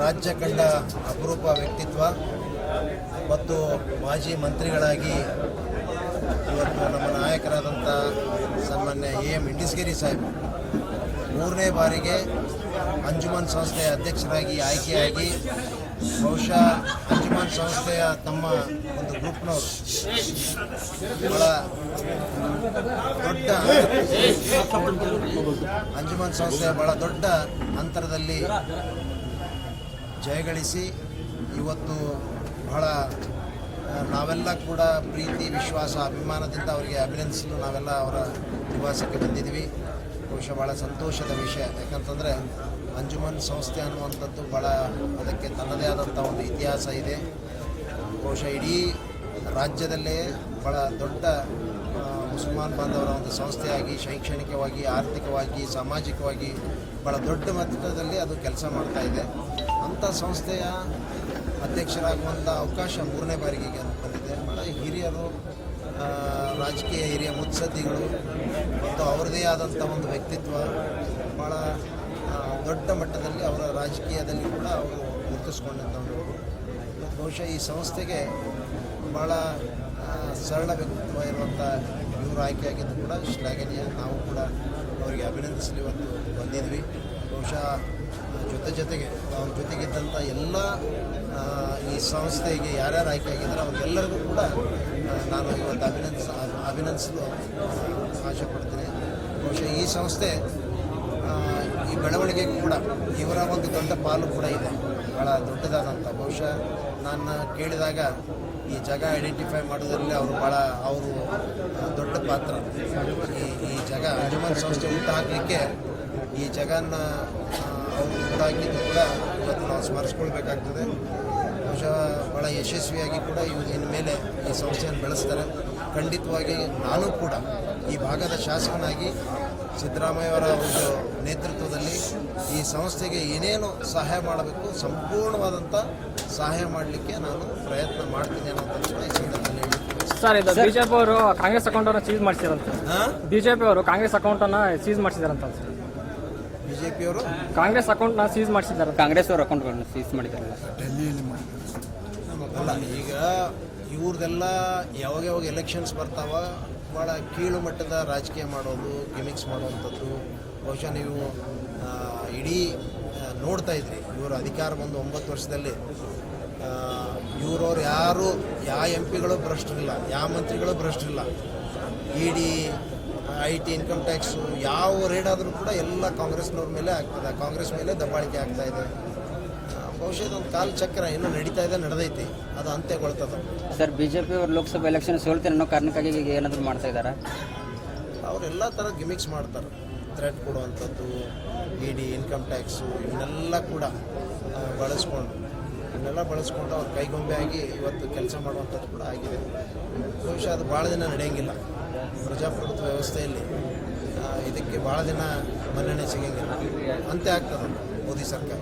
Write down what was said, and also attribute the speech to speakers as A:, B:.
A: ರಾಜ್ಯ ಕಂಡ ಅಪರೂಪ ವ್ಯಕ್ತಿತ್ವ ಮತ್ತು ಮಾಜಿ ಮಂತ್ರಿಗಳಾಗಿ ಇವತ್ತು ನಮ್ಮ ನಾಯಕರಾದಂಥ ಸನ್ಮಾನ್ಯ ಎ ಎಂ ಇಂಡಿಸ್ಗಿರಿ ಸಾಹೇಬ್ ಮೂರನೇ ಬಾರಿಗೆ ಅಂಜುಮನ್ ಸಂಸ್ಥೆಯ ಅಧ್ಯಕ್ಷರಾಗಿ ಆಯ್ಕೆಯಾಗಿ ಬಹುಶಃ ಅಂಜುಮನ್ ಸಂಸ್ಥೆಯ ತಮ್ಮ ಒಂದು ಗ್ರೂಪ್ನವರು. ಬಹಳ ದೊಡ್ಡ ಅಂಜುಮನ್ ಸಂಸ್ಥೆಯ ಬಹಳ ದೊಡ್ಡ ಅಂತರದಲ್ಲಿ ಜಯಗಳಿಸಿ ಇವತ್ತು ಬಹಳ ನಾವೆಲ್ಲ ಕೂಡ ಪ್ರೀತಿ, ವಿಶ್ವಾಸ, ಅಭಿಮಾನದಿಂದ ಅವರಿಗೆ ಅಭಿನಂದಿಸಲು ನಾವೆಲ್ಲ ಅವರ ನಿವಾಸಕ್ಕೆ ಬಂದಿದ್ದೀವಿ. ಬಹುಶಃ ಭಾಳ ಸಂತೋಷದ ವಿಷಯ. ಯಾಕಂತಂದರೆ ಅಂಜುಮನ್ ಸಂಸ್ಥೆ ಅನ್ನುವಂಥದ್ದು ಭಾಳ ಅದಕ್ಕೆ ತನ್ನದೇ ಆದಂಥ ಒಂದು ಇತಿಹಾಸ ಇದೆ. ಬಹುಶಃ ಇಡೀ ರಾಜ್ಯದಲ್ಲೇ ಭಾಳ ದೊಡ್ಡ ಮುಸಲ್ಮಾನ್ ಬಾಂಧವರ ಒಂದು ಸಂಸ್ಥೆಯಾಗಿ, ಶೈಕ್ಷಣಿಕವಾಗಿ, ಆರ್ಥಿಕವಾಗಿ, ಸಾಮಾಜಿಕವಾಗಿ ಭಾಳ ದೊಡ್ಡ ಮಟ್ಟದಲ್ಲಿ ಅದು ಕೆಲಸ ಮಾಡ್ತಾ ಇದೆ. ಅಂಥ ಸಂಸ್ಥೆಯ ಅಧ್ಯಕ್ಷರಾಗುವಂಥ ಅವಕಾಶ ಮೂರನೇ ಬಾರಿಗೆ ಬಂದಿದೆ. ಭಾಳ ಹಿರಿಯರು ರಾಜಕೀಯ ಹಿರಿಯ ಮುತ್ಸದ್ದಿಗಳು ಮತ್ತು ಅವರದೇ ಆದಂಥ ಒಂದು ವ್ಯಕ್ತಿತ್ವ ಭಾಳ ದೊಡ್ಡ ಮಟ್ಟದಲ್ಲಿ ಅವರ ರಾಜಕೀಯದಲ್ಲಿ ಕೂಡ ಅವರು ಗುರುತಿಸ್ಕೊಂಡಂಥವರು. ಬಹುಶಃ ಈ ಸಂಸ್ಥೆಗೆ ಭಾಳ ಸರಳ ವ್ಯಕ್ತಿತ್ವ ಇರುವಂಥ ಇವರು ಆಯ್ಕೆಯಾಗಿದ್ದು ಕೂಡ ಶ್ಲಾಘನೀಯ. ನಾವು ಕೂಡ ಅವರಿಗೆ ಅಭಿನಂದಿಸಲಿ. ಇವತ್ತು ಬಂದಿದ್ವಿ. ಬಹುಶಃ ಜೊತೆ ಜೊತೆಗೆ, ಅವ್ರ ಜೊತೆಗಿದ್ದಂಥ ಎಲ್ಲ ಈ ಸಂಸ್ಥೆಗೆ ಯಾರ್ಯಾರು ಆಯ್ಕೆಯಾಗಿದ್ದಾರೆ, ಅವ್ರಿಗೆಲ್ಲರಿಗೂ ಕೂಡ ನಾನು ಇವತ್ತು ಅಭಿನಂದಿಸ, ಅಭಿನಂದಿಸಲು ಆಶೆ ಪಡ್ತೀನಿ. ಬಹುಶಃ ಈ ಸಂಸ್ಥೆ ಈ ಬೆಳವಣಿಗೆ ಕೂಡ, ಇವರ ಒಂದು ದೊಡ್ಡ ಪಾಲು ಕೂಡ ಇದೆ. ಭಾಳ ದೊಡ್ಡದಾದಂಥ ಬಹುಶಃ ನಾನು ಕೇಳಿದಾಗ ಈ ಜಾಗ ಐಡೆಂಟಿಫೈ ಮಾಡೋದ್ರಲ್ಲಿ ಅವರು ಭಾಳ ಅವರು ದೊಡ್ಡ ಪಾತ್ರ. ಈ ಈ ಜಗ ಅಂಜುಮನ್ ಸಂಸ್ಥೆ ಹಾಕಲಿಕ್ಕೆ ಈ ಜಗನ್ನ ಅವರು ಉಂಟಾಗಿದ್ದು ಕೂಡ ಇವತ್ತು ನಾವು ಸ್ಮರಿಸ್ಕೊಳ್ಬೇಕಾಗ್ತದೆ. ಬಹುಶಃ ಭಾಳ ಯಶಸ್ವಿಯಾಗಿ ಕೂಡ ಇವತ್ತಿನ ಮೇಲೆ ಈ ಸಂಸ್ಥೆಯನ್ನು ಬೆಳೆಸ್ತಾರೆ. ಖಂಡಿತವಾಗಿ ನಾನು ಕೂಡ ಈ ಭಾಗದ ಶಾಸಕನಾಗಿ ಸಿದ್ದರಾಮಯ್ಯವರ ಒಂದು ನೇತೃತ್ವದಲ್ಲಿ ಈ ಸಂಸ್ಥೆಗೆ ಏನೇನು ಸಹಾಯ ಮಾಡಬೇಕು, ಸಂಪೂರ್ಣವಾದಂಥ ಸಹಾಯ ಮಾಡಲಿಕ್ಕೆ ನಾನು ಪ್ರಯತ್ನ ಮಾಡ್ತೀನಿ ಅನ್ನೋದನ್ನು
B: ಸರ್ ಇದು ಬಿಜೆಪಿ ಅವರು ಕಾಂಗ್ರೆಸ್ ಅಕೌಂಟ್ ಅನ್ನ ಸೀಸ್
A: ಮಾಡಿಸಿದಂತ
B: ಬಿಜೆಪಿ ಅವರು ಕಾಂಗ್ರೆಸ್ ಅಕೌಂಟ್ ಅನ್ನ ಸೀಸ್ ಮಾಡಿಸಿದಾರಂತ ಸರ್.
A: ಬಿಜೆಪಿ ಅವರು? ಪಿಯವರು
B: ಕಾಂಗ್ರೆಸ್ ಅಕೌಂಟ್ನ ಸೀಸ್ ಮಾಡಿಸಿದ್ದಾರೆ
C: ಕಾಂಗ್ರೆಸ್ ಅವ್ರ ಅಕೌಂಟ್ಗಳನ್ನ ಸೀಸ್ ಮಾಡಿದಾರಲ್ಲ
A: ಅಲ್ಲ ಈಗ ಇವ್ರದೆಲ್ಲ ಯಾವಾಗ ಯಾವಾಗ ಎಲೆಕ್ಷನ್ಸ್ ಬರ್ತಾವ ಭಾಳ ಕೀಳು ಮಟ್ಟದ ರಾಜಕೀಯ ಮಾಡೋದು ಗಿಮಿಕ್ಸ್ ಮಾಡುವಂಥದ್ದು. ಬಹುಶಃ ನೀವು ಇಡೀ ನೋಡ್ತಾ ಇದ್ರಿ. ಇವರು ಅಧಿಕಾರ ಬಂದು ಒಂಬತ್ತು ವರ್ಷದಲ್ಲಿ ಇವರವ್ರು ಯಾರು ಯಾವ ಎಂ ಪಿಗಳು ಭ್ರಷ್ಟರಿಲ್ಲ ಯಾವ ಮಂತ್ರಿಗಳು ಭ್ರಷ್ಟರಿಲ್ಲ E D I T income tax ಯಾವ ರೇಡ್ ಆದರೂ ಕೂಡ ಎಲ್ಲ ಕಾಂಗ್ರೆಸ್ನವ್ರ ಮೇಲೆ ಆಗ್ತದೆ ಕಾಂಗ್ರೆಸ್ ಮೇಲೆ ದಬ್ಬಾಳಿಕೆ ಆಗ್ತಾ ಇದೆ. ಬಹುಶಃ ಇದೊಂದು ಕಾಲ್ ಚಕ್ರ ಇನ್ನು ನಡೀತಾ ಇದೆ ನಡೆದೈತಿ. ಅದು ಅಂತ್ಯಗೊಳ್ತದೆ.
C: ಸರ್ ಬಿಜೆಪಿ ಅವರು ಲೋಕಸಭೆ ಎಲೆಕ್ಷನ್ ಸೋಲ್ತೇನೆ ಅನ್ನೋ ಕಾರಣಕ್ಕಾಗಿ ಈಗ ಏನಾದರೂ ಮಾಡ್ತಾ ಇದ್ದಾರಾ?
A: ಅವರೆಲ್ಲ ಥರ ಗಿಮಿಕ್ಸ್ ಮಾಡ್ತಾರೆ. ಥ್ರೆಟ್ ಕೊಡುವಂಥದ್ದು ಡಿ, ಇನ್ಕಮ್ ಟ್ಯಾಕ್ಸು, ಇವನ್ನೆಲ್ಲ ಕೂಡ ಬಳಸ್ಕೊಂಡು, ಇವನ್ನೆಲ್ಲ ಬಳಸ್ಕೊಂಡು ಅವ್ರ ಕೈಗೊಂಬೆ ಆಗಿ ಇವತ್ತು ಕೆಲಸ ಮಾಡುವಂಥದ್ದು ಕೂಡ ಆಗಿದೆ. ಬಹುಶಃ ಅದು ಭಾಳ ದಿನ ನಡೆಯಂಗಿಲ್ಲ. ಪ್ರಜಾಪ್ರಭುತ್ವ ವ್ಯವಸ್ಥೆಯಲ್ಲಿ ಇದಕ್ಕೆ ಭಾಳ ದಿನ ಮನ್ನಣೆ ಸಿಗಂಗಿಲ್ಲ. ಅಂತೆ ಆಗ್ತದೆ ಮೋದಿ ಸರ್ಕಾರ.